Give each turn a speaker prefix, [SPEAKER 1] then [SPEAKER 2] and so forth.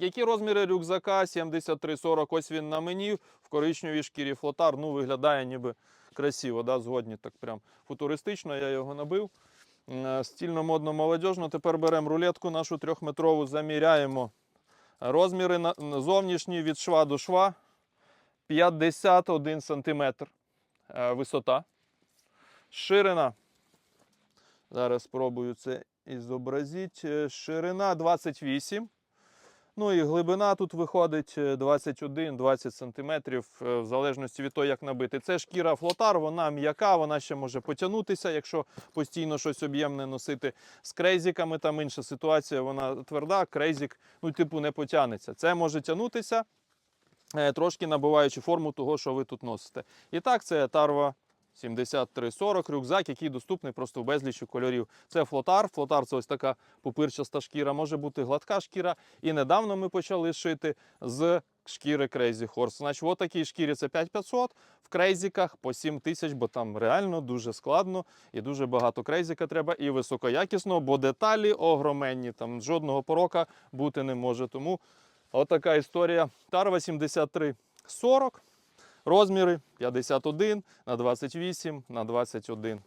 [SPEAKER 1] Які розміри рюкзака 7340, ось він на мені в коричневій шкірі флотар. Ну, виглядає ніби красиво, да? згодні так прям футуристично. Я його набив. Е, Стільно, модно, молодіжно. Тепер беремо рулетку нашу трьохметрову, заміряємо розміри зовнішні від шва до шва. 51 см е, висота. Ширина. Зараз спробую це зобразити. Е, Ширина 28. Ну і глибина тут виходить е, 21-20 см, в залежності від того, як набити. Це шкіра флотар, вона м'яка, вона ще може потягнутися, якщо постійно щось об'ємне носити з крейзиками. Там інша ситуація, вона тверда, крейзик, ну, типу, не потягнеться. Це може тягнутися, е, трошки набуваючи форму того, що ви тут носите. І так, це Тарва 7340 рюкзак, який доступний просто в безлічі кольорів. Це флотар. Флотар це ось така пупирчаста шкіра, може бути гладка шкіра. І недавно ми почали шити з шкіри Crazy Horse. Значить, в такій шкірі це 5500, в крейзіках по 7000, бо там реально дуже складно і дуже багато крейзіка треба і високоякісно, бо деталі огроменні, там жодного порока бути не може. Тому отака історія. Тарва 7340. Розміри 51 на 28 на 21.